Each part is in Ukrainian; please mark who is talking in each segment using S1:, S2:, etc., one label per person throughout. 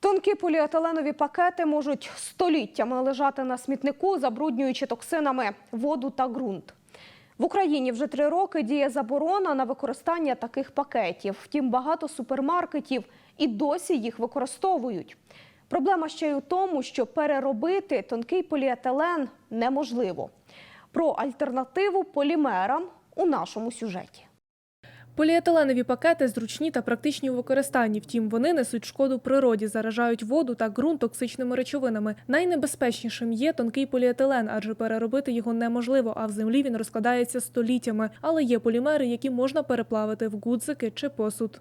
S1: Тонкі поліетиленові пакети можуть століттями лежати на смітнику, забруднюючи токсинами воду та ґрунт. В Україні вже три роки діє заборона на використання таких пакетів. Втім, багато супермаркетів і досі їх використовують. Проблема ще й у тому, що переробити тонкий поліетилен неможливо. Про альтернативу полімерам у нашому сюжеті.
S2: Поліетиленові пакети зручні та практичні у використанні. Втім, вони несуть шкоду природі, заражають воду та ґрунт токсичними речовинами. Найнебезпечнішим є тонкий поліетилен, адже переробити його неможливо, а в землі він розкладається століттями. Але є полімери, які можна переплавити в гудзики чи посуд.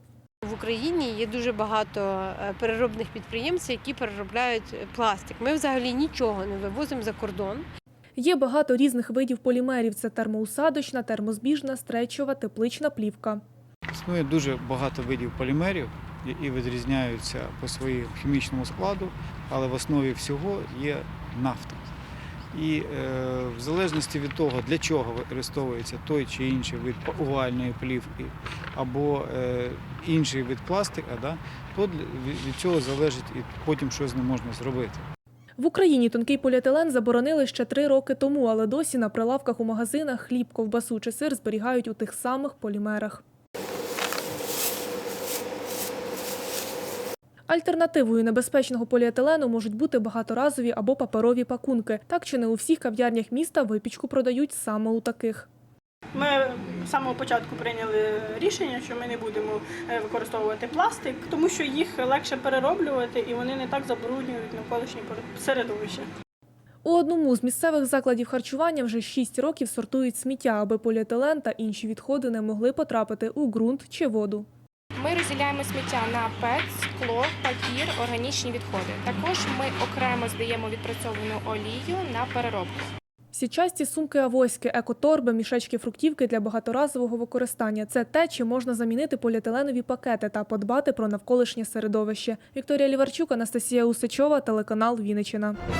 S3: В Україні є дуже багато е, переробних підприємців, які переробляють е, пластик. Ми взагалі нічого не вивозимо за кордон.
S2: Є багато різних видів полімерів: це термоусадочна, термозбіжна, стречова, теплична плівка.
S4: Існує дуже багато видів полімерів, які відрізняються по своєму хімічному складу, але в основі всього є нафта. І е, в залежності від того, для чого використовується той чи інший вид овальної плівки або е, інший вид пластика, да, то від- цього залежить і потім що з ним можна зробити.
S2: В Україні тонкий поліетилен заборонили ще три роки тому, але досі на прилавках у магазинах хліб, ковбасу чи сир зберігають у тих самих полімерах. Альтернативою небезпечного поліетилену можуть бути багаторазові або паперові пакунки. Так чи не у всіх кав'ярнях міста випічку продають саме у таких.
S5: Ми з самого початку прийняли рішення, що ми не будемо е, використовувати пластик, тому що їх легше перероблювати і вони не так забруднюють навколишнє середовище.
S2: У одному з місцевих закладів харчування вже 6 років сортують сміття, аби поліетилен та інші відходи не могли потрапити у ґрунт чи воду.
S6: Ми розділяємо сміття на ПЕТ, скло, папір, органічні відходи. Також ми окремо здаємо відпрацьовану олію на переробку.
S2: Січасті сумки авоськи, екоторби, мішечки фруктівки для багаторазового використання це те, чи можна замінити поліетиленові пакети та подбати про навколишнє середовище. Вікторія Ліварчук, Анастасія Усачова, телеканал Вінниччина.